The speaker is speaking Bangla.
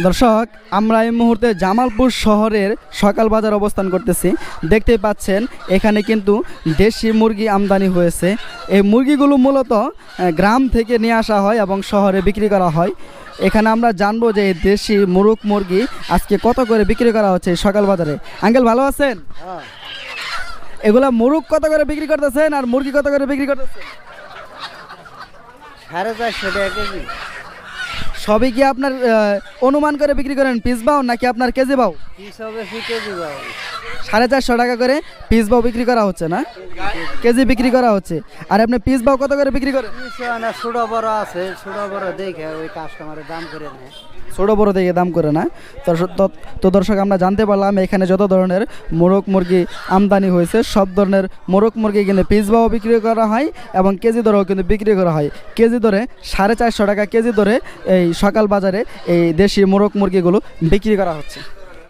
দর্শক আমরা এই মুহূর্তে জামালপুর শহরের সকাল বাজার অবস্থান করতেছি। দেখতেই পাচ্ছেন এখানে কিন্তু দেশি মুরগি আমদানি হয়েছে। এই মুরগিগুলো মূলত গ্রাম থেকে নিয়ে আসা হয় এবং শহরে বিক্রি করা হয়। এখানে আমরা জানব যে এই দেশি মুরগ মুরগি আজকে কত করে বিক্রি করা হচ্ছে সকাল বাজারে। আঙ্কেল ভালো আছেন? এগুলা মুরগ কত করে বিক্রি করতেছেন আর মুরগি কত করে বিক্রি করতেছেন? সাড়ে চারশো টাকা কেজি। সবই কি আপনার অনুমান করে বিক্রি করেন পিস বাও নাকি আপনার কেজি বাউ সাড়ে চারশো টাকা করে পিস বাও বিক্রি করা হচ্ছে না? কেজি বিক্রি করা হচ্ছে। আর আপনি পিস বাও কত করে বিক্রি করেন? আছে দেখে ওই কাস্টমারের দাম করে ছোট বড় দেখে দাম করে না। তো দর্শক, আমরা জানতে পারলাম এখানে যত ধরনের মোরগ মুরগি আমদানি হয়েছে, সব ধরনের মোরগ মুরগি কিন্তু পিস বাও বিক্রি করা হয় এবং কেজি দরেও কিন্তু বিক্রি করা হয়। কেজি দরে সাড়ে চারশো টাকা, কেজি দরে এই সকাল বাজারে এই দেশি মোরগ মুরগিগুলো বিক্রি করা হচ্ছে।